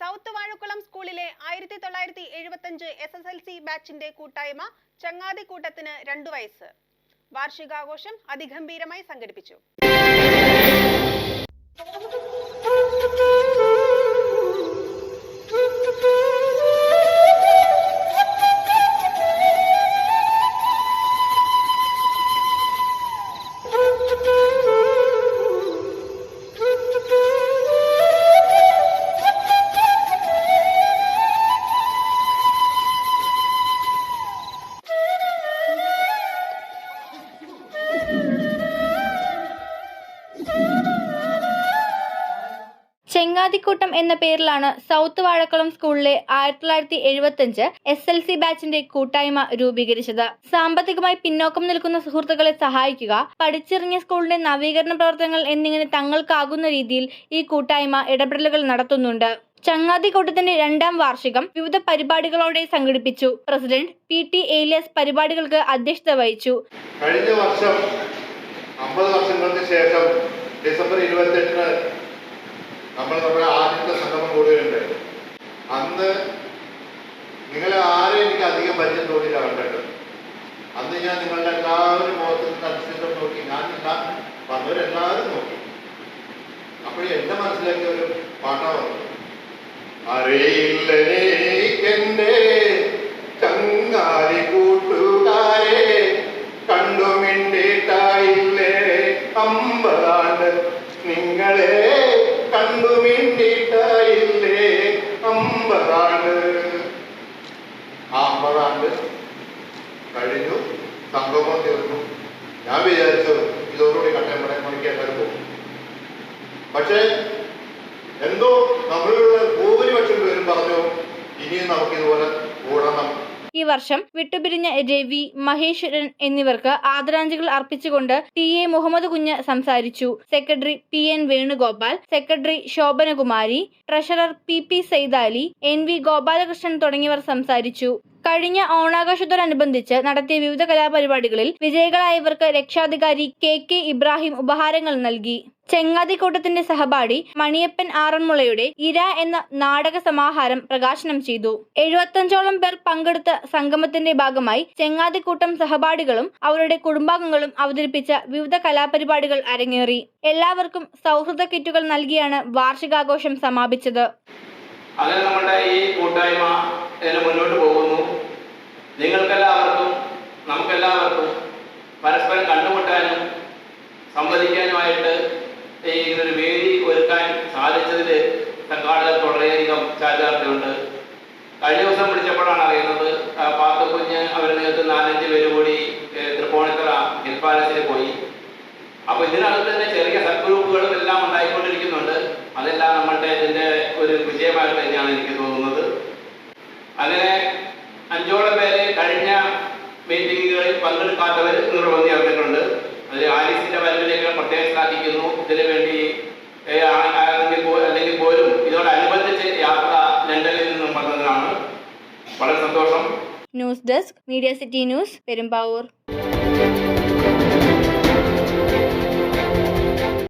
South Vazhakulam സ്കൂളിലെ ആയിരത്തി തൊള്ളായിരത്തി എഴുപത്തഞ്ച് എസ് എസ് എൽ സി ബാച്ചിന്റെ കൂട്ടായ്മ ചങ്ങാതി കൂട്ടത്തിന് രണ്ടു വയസ്സ്. വാർഷികാഘോഷം അതിഗംഭീരമായി സംഘടിപ്പിച്ചു. ചെങ്ങാതിക്കൂട്ടം എന്ന പേരിലാണ് സൗത്ത് വാഴക്കുളം സ്കൂളിലെ ആയിരത്തി തൊള്ളായിരത്തി എഴുപത്തിയഞ്ച് എസ് എൽ സി ബാച്ചിന്റെ കൂട്ടായ്മ രൂപീകരിച്ചത്. സാമ്പത്തികമായി പിന്നോക്കം നിൽക്കുന്ന സുഹൃത്തുക്കളെ സഹായിക്കുക പഠിച്ചിറങ്ങിയ സ്കൂളിന്റെ നവീകരണ പ്രവർത്തനങ്ങൾ എന്നിങ്ങനെ തങ്ങൾക്കാകുന്ന രീതിയിൽ ഈ കൂട്ടായ്മ ഇടപെടലുകൾ നടത്തുന്നുണ്ട്. ചങ്ങാതിക്കൂട്ടത്തിന്റെ രണ്ടാം വാർഷികം വിവിധ പരിപാടികളോടെ സംഘടിപ്പിച്ചു. പ്രസിഡന്റ് പി ടി ഏലിയസ് പരിപാടികൾക്ക് അധ്യക്ഷത വഹിച്ചു. കഴിഞ്ഞ വർഷം അമ്പത് വർഷങ്ങൾക്ക് ശേഷം ഡിസംബർ ഇരുപത്തെട്ടിന് നമ്മൾ നമ്മുടെ ആദ്യത്തെ സംഗമം കൂടുകയുണ്ടായി അന്ന് നിങ്ങളെ ആരെയും എനിക്ക് അധികം പരിചയം തോന്നിയില്ല കണ്ടിട്ട് അന്ന് ഞാൻ നിങ്ങളുടെ എല്ലാവരും മുഖത്തിൽ നിന്ന് നോക്കി ഞാനില്ല വന്നവരെല്ലാവരും നോക്കി. അപ്പോൾ എന്റെ മനസ്സിലേക്ക് ഒരു പാട്ടാ വന്നു അറിയില്ലേ ചങ്ങാരി കൂട്ടുകാരെ കണ്ടുമിണ്ടിട്ടായില്ലേ അമ്പതാണ്ട് നിങ്ങളെ. കണ്ടുമിണ്ടിട്ടായില്ലേ അമ്പതാണ്ട്. ആ അമ്പതാണ്ട് കഴിഞ്ഞു. സംഗമം തീർന്നു. ഞാൻ വിചാരിച്ചു ഇതോടുകൂടി കട്ടമ്പടം മണിക്ക് എല്ലാവരും പോകും. പക്ഷേ എന്തോ നമ്മളിലുള്ള ഭൂരിപക്ഷം പേരും പറഞ്ഞു ഇനിയും നമുക്കിതുപോലെ കൂടണം. ഈ വർഷം വിട്ടുപിരിഞ്ഞ രവി മഹേശ്വരൻ എന്നിവർക്ക് ആദരാഞ്ജലികൾ അർപ്പിച്ചുകൊണ്ട് ടി എ മുഹമ്മദ് കുഞ്ഞ് സംസാരിച്ചു. Secretary P N Venugopal secretary Shobhanakumari treasurer P P Saithali N V Gopalakrishnan തുടങ്ങിയവർ സംസാരിച്ചു. കഴിഞ്ഞ ഓണാഘോഷത്തോടനുബന്ധിച്ച് നടത്തിയ വിവിധ കലാപരിപാടികളിൽ വിജയികളായവർക്ക് രക്ഷാധികാരി കെ കെ ഇബ്രാഹിം ഉപഹാരങ്ങൾ നൽകി. ചെങ്ങാതിക്കൂട്ടത്തിന്റെ സഹപാഠി മണിയപ്പൻ ആറന്മുളയുടെ ഇര എന്ന നാടക സമാഹാരം പ്രകാശനം ചെയ്തു. എഴുപത്തഞ്ചോളം പേർ പങ്കെടുത്ത സംഗമത്തിന്റെ ഭാഗമായി ചെങ്ങാതിക്കൂട്ടം സഹപാഠികളും അവരുടെ കുടുംബാംഗങ്ങളും അവതരിപ്പിച്ച വിവിധ കലാപരിപാടികൾ അരങ്ങേറി. എല്ലാവർക്കും സൗഹൃദ കിറ്റുകൾ നൽകിയാണ് വാർഷികാഘോഷം സമാപിച്ചത്. അങ്ങനെ നമ്മുടെ ഈ കൂട്ടായ്മ മുന്നോട്ട് പോകുന്നു. സംവദിക്കാനുമായിട്ട് ഇങ്ങനൊരു വേദി ഒരുക്കാൻ സാധിച്ചതിൽ സംഘാടകർക്ക് വളരെയധികം ചാചാർത്ഥ്യമുണ്ട് കഴിഞ്ഞ ദിവസം വിളിച്ചപ്പോഴാണ് അറിയുന്നത് പാത്തക്കുഞ്ഞ് അവരുടെ നേതൃത്വം നാലഞ്ച് പേര് കൂടി തൃപ്പൂണിത്തറ ഹിൽ പാലസിൽ പോയി. അപ്പൊ ഇതിനകത്ത് തന്നെ ചെറിയ സബ്ഗ്രൂപ്പുകളും എല്ലാം ഉണ്ടായിക്കൊണ്ടിരിക്കുന്നുണ്ട്. അതെല്ലാം നമ്മളുടെ ഇതിന്റെ ഒരു വിജയമായിട്ട് തന്നെയാണ് എനിക്ക് തോന്നുന്നത്. അങ്ങനെ അഞ്ചോളം പേര് കഴിഞ്ഞ മീറ്റിങ്ങുകളിൽ പങ്കെടുക്കാത്തവർ നിർബന്ധി വന്നിട്ടുണ്ട് അതിൽ ആലീസിന്റെ ലേഖനം പ്രത്യേകം സ്ഥാപിക്കുന്നു ഇതിനു വേണ്ടി അല്ലെങ്കിൽ പോലും ഇതോടനുബന്ധിച്ച് യാത്ര ലണ്ടനിൽ നിന്നും വന്നതാണ്. വളരെ സന്തോഷം. News desk media city news Perumbavoor.